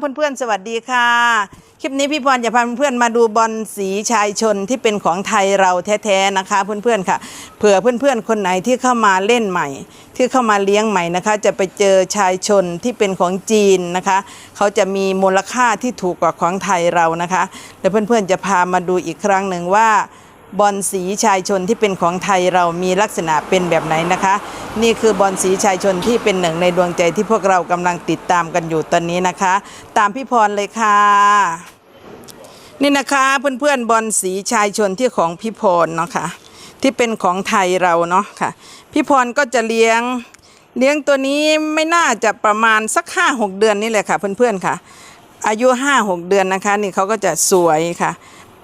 เพื่อนๆ สวัสดีค่ะ คลิปนี้พี่พรจะพาเพื่อนๆมาดูบอลสีชายชนที่เป็นของไทยเราแท้ๆนะคะ เพื่อนๆค่ะ เผื่อเพื่อนๆคนไหนที่เข้ามาเล่นใหม่ ที่เข้ามาเลี้ยงใหม่นะคะ จะไปเจอชายชนที่เป็นของจีนนะคะ เขาจะมีมูลค่าที่ถูกกว่าของไทยเรานะคะ แล้วเพื่อนๆจะพามาดูอีกครั้งหนึ่งว่า บอลสีชายชนที่เป็นของไทยเรามีลักษณะเป็นแบบไหนนะคะ นี่คือบอลสีชายชนที่เป็นหนึ่งในดวงใจที่พวกเรากำลังติดตามกันอยู่ตอนนี้นะคะ ตามพี่พรเลยค่ะ นี่นะคะเพื่อนๆบอลสีชายชนที่ของพี่พรเนาะค่ะที่เป็นของไทยเราเนาะค่ะ พี่พรก็จะเลี้ยงเลี้ยงตัวนี้ไม่น่าจะประมาณสักห้าหกเดือนนี่แหละค่ะเพื่อนๆค่ะ อายุห้าหกเดือนนะคะ นี่เขาก็จะสวยค่ะ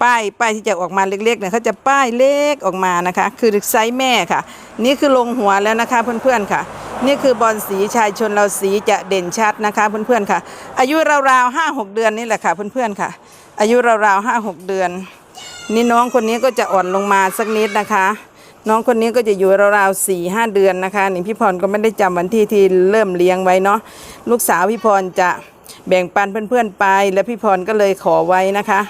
ป้ายป้ายที่จะออกมาเล็กๆเนี่ยเขาจะป้ายเล็กออกมานะคะ คือไซส์แม่ค่ะ นี่คือลงหัวแล้วนะคะเพื่อนๆค่ะ นี่คือบอลสีชายชนเราสีจะเด่นชัดนะคะเพื่อนๆค่ะ อายุราวๆห้าหกเดือนนี่แหละค่ะเพื่อนๆค่ะ อายุราวๆห้าหกเดือน นี่น้องคนนี้ก็จะอ่อนลงมาสักนิดนะคะ น้องคนนี้ก็จะอยู่ราวๆสี่ห้าเดือนนะคะนี่พี่พรก็ไม่ได้จำวันที่ที่เริ่มเลี้ยงไว้เนาะลูกสาวพี่พรจะแบ่งปันเพื่อนๆไป แล้วพี่พรก็เลยขอไว้นะคะ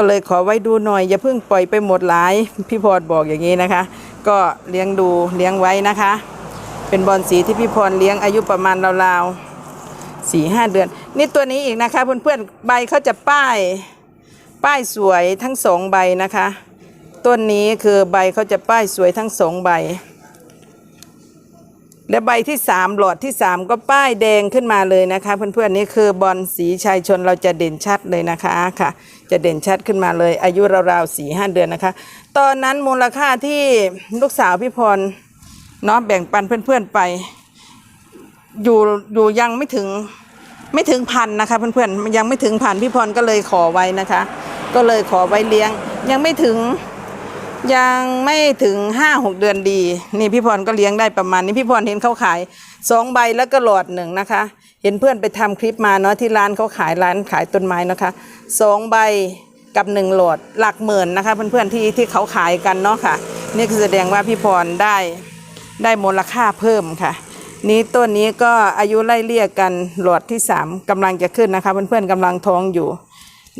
ก็เลยขอไว้ดูหน่อย อย่าเพิ่งปล่อยไปหมดหลาย พี่พรบอกอย่างนี้นะคะ ก็เลี้ยงดูเลี้ยงไว้นะคะ เป็นบอลสีที่พี่พรเลี้ยงอายุประมาณราวๆสี่ห้าเดือน นี่ตัวนี้อีกนะคะ เพื่อนๆใบเขาจะป้าย ป้ายสวยทั้งสองใบนะคะ ต้นนี้คือใบเขาจะป้ายสวยทั้งสองใบและใบที่สามหลอดที่สามก็ป้ายแดงขึ้นมาเลยนะคะ เพื่อนๆนี่คือบอลสีชายชนเราจะเด่นชัดเลยนะคะค่ะ จะเด่นชัดขึ้นมาเลย อายุราวๆสี่ห้าเดือนนะคะ ตอนนั้นมูลค่าที่ลูกสาวพี่พรเนาะแบ่งปันเพื่อนๆไป อยู่อยู่ยังไม่ถึงไม่ถึงพันนะคะเพื่อนๆยังไม่ถึงพันพี่พรก็เลยขอไว้นะคะ ก็เลยขอไว้เลี้ยง ยังไม่ถึง ยังไม่ถึงห้าหกเดือนดี นี่พี่พรก็เลี้ยงได้ประมาณนี้พี่พรเห็นเขาขายสองใบแล้วก็หลอดหนึ่งนะคะ เห็นเพื่อนไปทำคลิปมาเนาะที่ร้านเขาขายร้านขายต้นไม้นะคะสองใบกับหนึ่งหลอดหลักหมื่นนะคะ เพื่อนๆที่ที่เขาขายกันเนาะค่ะ นี่คือแสดงว่าพี่พรได้ได้มูลค่าเพิ่มค่ะ นี้ต้นนี้ก็อายุไล่เลี่ยกันหลอดที่สามกำลังจะขึ้นนะคะ เพื่อนๆกำลังท้องอยู่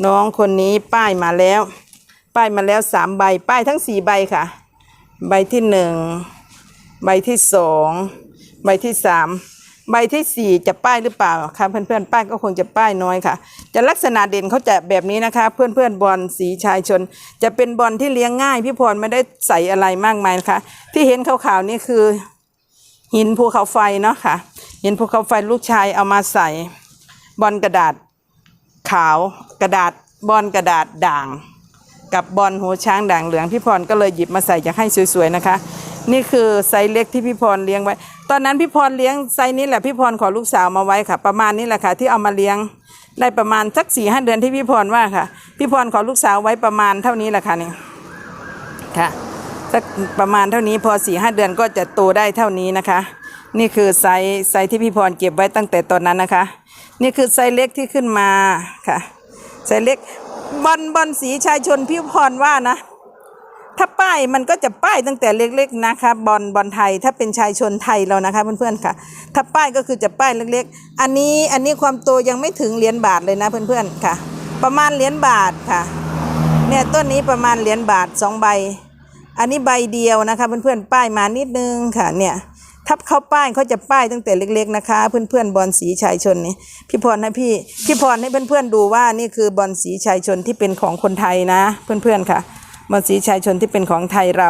น้องคนนี้ป้ายมาแล้ว ป้ายมาแล้วสามใบ ป้ายทั้งสี่ใบค่ะ ใบที่หนึ่งใบที่สองใบที่สามใบที่สี่จะป้ายหรือเปล่าคะเพื่อนๆป้ายก็คงจะป้ายน้อยค่ะ จะลักษณะเด่นเขาจะแบบนี้นะคะ เพื่อนๆบอลสีชายชน จะเป็นบอลที่เลี้ยงง่าย พี่พรไม่ได้ใส่อะไรมากมายนะคะ ที่เห็นขาวๆนี่คือ หินภูเขาไฟเนาะค่ะหินภูเขาไฟลูกชายเอามาใส่บอลกระดาษขาวกระดาษบอลกระดาษด่าง กับบอลหัวช้างด่างเหลืองพี่พรก็เลยหยิบมาใส่จะให้สวยๆนะคะ นี่คือไซส์เล็กที่พี่พรเลี้ยงไว้ ตอนนั้นพี่พรเลี้ยงไซส์นี้แหละพี่พรขอลูกสาวมาไว้ค่ะ ประมาณนี้แหละค่ะที่เอามาเลี้ยงได้ประมาณสักสี่ห้าเดือนที่พี่พรว่าค่ะ พี่พรขอลูกสาวไว้ประมาณเท่านี้แหละค่ะนี่ค่ะสักประมาณเท่านี้พอสี่ห้าเดือนก็จะโตได้เท่านี้นะคะ นี่คือไซส์ไซส์ที่พี่พรเก็บไว้ตั้งแต่ตอนนั้นนะคะ นี่คือไซส์เล็กที่ขึ้นมาค่ะไซส์เล็ก บอลบอลสีชายชนพี่พรว่านะ ถ้าป้ายมันก็จะป้ายตั้งแต่เล็กๆนะคะบอลบอลไทยถ้าเป็นชายชนไทยเรานะคะเพื่อนๆค่ะ ถ้าป้ายก็คือจะป้ายเล็กๆ อันนี้อันนี้ความโตยังไม่ถึงเหรียญบาทเลยนะเพื่อนๆค่ะ ประมาณเหรียญบาทค่ะเนี่ยต้นนี้ประมาณเหรียญบาทสองใบ อันนี้ใบเดียวนะคะเพื่อนๆป้ายมานิดนึงค่ะเนี่ย ถ้าเขาป้ายเขาจะป้ายตั้งแต่เล็ก ๆนะคะ เพื่อนๆบอลสีชายชนนี่พี่พรให้พี่พี่พรให้เพื่อนๆดูว่านี่คือบอลสีชายชนที่เป็นของคนไทยนะ เพื่อนๆค่ะบอลสีชายชนที่เป็นของไทยเรา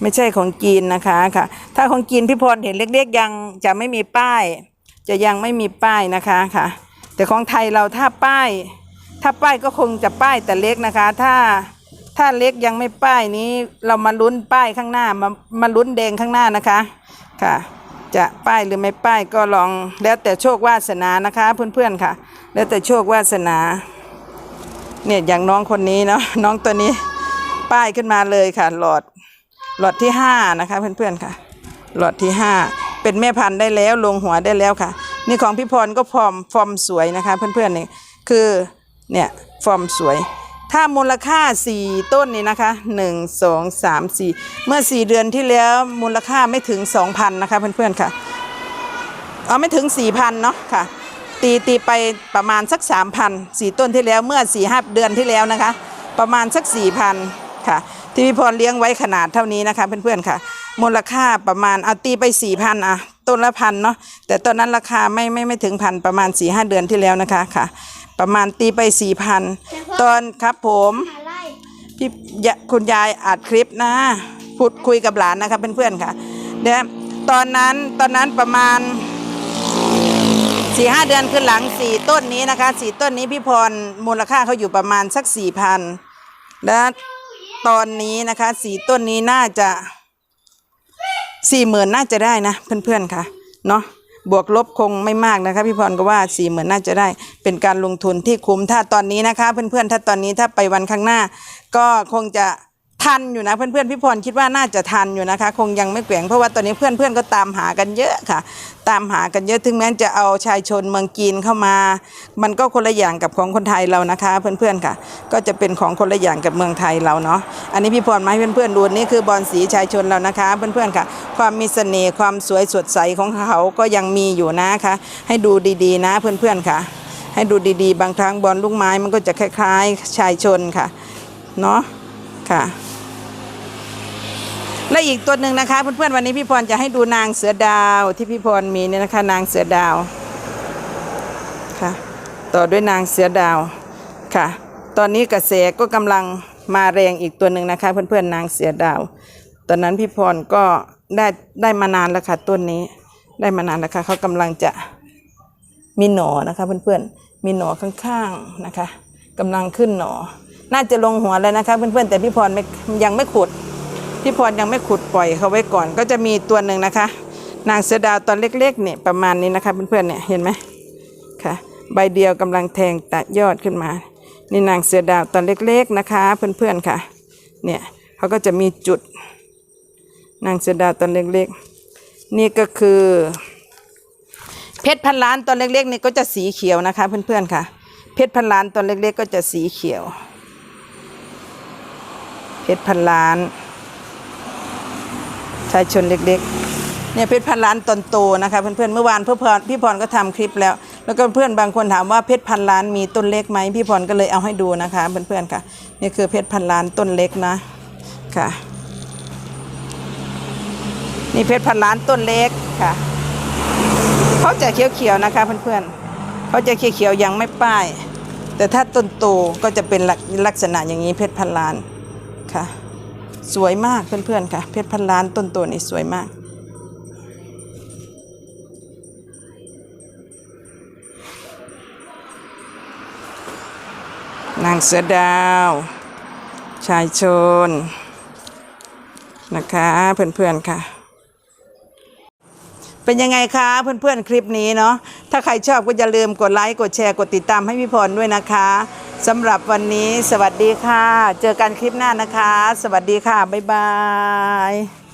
ไม่ใช่ของจีนนะคะค่ะ ถ้าของจีนพี่พรเห็นเล็กๆยังจะไม่มีป้าย จะยังไม่มีป้ายนะคะค่ะ แต่ของไทยเราถ้าป้าย ถ้าป้ายก็คงจะป้ายแต่เล็กนะคะ ถ้าถ้าเล็กยังไม่ป้ายนี้เรามาลุ้นป้ายข้างหน้ามามาลุ้นแดงข้างหน้านะคะ ค่ะ จะป้ายหรือไม่ป้ายก็ลองแล้วแต่โชควาสนานะคะ เพื่อนๆค่ะ แล้วแต่โชควาสนา เนี่ยอย่างน้องคนนี้เนาะน้องตัวนี้ป้ายขึ้นมาเลยค่ะ หลอดหลอดที่ห้านะคะ เพื่อนๆค่ะ หลอดที่ห้าเป็นแม่พันธุ์ได้แล้วลงหัวได้แล้วค่ะ นี่ของพี่พรก็ฟอร์มฟอร์มสวยนะคะ เพื่อนๆนี่คือเนี่ยฟอร์มสวย ถ้ามูลค่าสี่ต้นนี่นะคะหนึ่งสองสามสี่เมื่อสี่เดือนที่แล้วมูลค่าไม่ถึงสองพันนะคะเพื่อนๆค่ะเอาไม่ถึงสี่พันเนาะค่ะ ตีตีไปประมาณสักสามพันสี่ต้นที่แล้วเมื่อสี่ห้าเดือนที่แล้วนะคะ ประมาณสักสี่พันค่ะที่พี่พรเลี้ยงไว้ขนาดเท่านี้นะคะเพื่อนๆค่ะ มูลค่าประมาณเอาตีไปสี่พันอะต้นละพันเนาะแต่ตอนนั้นราคาไม่ไม่ไม่ถึงพันประมาณสี่ห้าเดือนที่แล้วนะคะค่ะ ประมาณตีไปสี่พันตอนครับผมอะไรพี่ยะคุณยายอัดคลิปนะ พูดคุยกับหลานนะคะเพื่อนๆค่ะเนี่ยตอนนั้นตอนนั้นประมาณสี่ห้าเดือนขึ้นหลังสี่ต้นนี้นะคะสี่ต้นนี้พี่พรมูลค่าเขาอยู่ประมาณสักสี่พันและตอนนี้นะคะสี่ต้นนี้น่าจะสี่หมื่นน่าจะได้นะเพื่อนๆค่ะเนาะ บวกลบคงไม่มากนะคะพี่พรก็ว่าสี่หมื่นน่าจะได้เป็นการลงทุนที่คุ้มถ้าตอนนี้นะคะ เพื่อนๆถ้าตอนนี้ถ้าไปวันข้างหน้า ก็คงจะ ทันอยู่นะเพื่อนๆพี่พรคิดว่าน่าจะทันอยู่นะคะ คงยังไม่แกว่งเพราะว่าตอนนี้เพื่อนๆก็ตามหากันเยอะค่ะ ตามหากันเยอะถึงแม้จะเอาชายชนเมืองจีนเข้ามา มันก็คนละอย่างกับของคนไทยเรานะคะ เพื่อนๆค่ะ ก็จะเป็นของคนละอย่างกับเมืองไทยเราเนาะอันนี้พี่พรมาให้เพื่อนๆดูนี่คือบอลสีชายชนเรานะคะ เพื่อนๆค่ะ ความมีเสน่ห์ความสวยสดใสของเขาก็ยังมีอยู่นะคะ ให้ดูดีๆนะเพื่อนๆค่ะ ให้ดูดีๆ บางครั้งบอลลูกไม้มันก็จะคล้าย ๆ ชายชนค่ะเนาะค่ะ และอีกตัวหนึ่งนะคะ เพื่อนๆวันนี้พี่พรจะให้ดูนางเสือดาวที่พี่พรมีเนี่ยนะคะ นางเสือดาวค่ะ ต่อด้วยนางเสือดาวค่ะ ตอนนี้กระแสก็กำลังมาแรงอีกตัวหนึ่งนะคะ เพื่อนๆนางเสือดาว ตอนนั้นพี่พรก็ได้ได้มานานแล้วค่ะต้นนี้ได้มานานแล้วค่ะเขากำลังจะมีหนอนะคะ เพื่อนๆมีหนอข้างๆนะคะกำลังขึ้นหนอ น่าจะลงหัวแล้วนะคะ เพื่อนๆแต่พี่พรยังไม่ขุด พี่พรยังไม่ขุดปล่อยเขาไว้ก่อน ก็จะมีตัวหนึ่งนะคะ นางเสือดาวตอนเล็กๆเนี่ยประมาณนี้นะคะเพื่อนๆเนี่ยเห็นไหมค่ะ ใบเดียวกำลังแทงตัดยอดขึ้นมา นี่นางเสือดาวตอนเล็กๆนะคะ เพื่อนๆค่ะ เนี่ยเขาก็จะมีจุด นางเสือดาวตอนเล็กๆ นี่ก็คือ เพชรพันล้านตอนเล็กๆนี่ก็จะสีเขียวนะคะ เพื่อนๆค่ะ เพชรพันล้านตอนเล็กๆ ก็จะสีเขียว เพชรพันล้าน ชายชนเล็กๆ เนี่ยเพชรพันล้านตอนโตนะคะเพื่อนๆเมื่อวานเพื่อพรพี่พรก็ทำคลิปแล้ว แล้วก็เพื่อนบางคนถามว่าเพชรพันล้านมีต้นเล็กไหมพี่พรก็เลยเอาให้ดูนะคะเพื่อนๆค่ะนี่คือเพชรพันล้านต้นเล็กนะค่ะนี่เพชรพันล้านต้นเล็กค่ะเขาจะเขียวๆนะคะเพื่อนๆเขาจะเขียวๆยังไม่ป้าย แต่ถ้าต้นโตก็จะเป็นลักษณะอย่างนี้เพชรพันล้านค่ะ สวยมากเพื่อนๆค่ะ เพชรพันล้านต้นโตนี่สวยมาก นางเสือดาว ชายชน นะคะเพื่อนๆค่ะเป็นยังไงคะเพื่อนๆคลิปนี้เนาะถ้าใครชอบก็อย่าลืมกดไลค์กดแชร์กดติดตามให้พี่พรด้วยนะคะ สำหรับวันนี้สวัสดีค่ะ เจอกันคลิปหน้านะคะ สวัสดีค่ะ บ๊ายบาย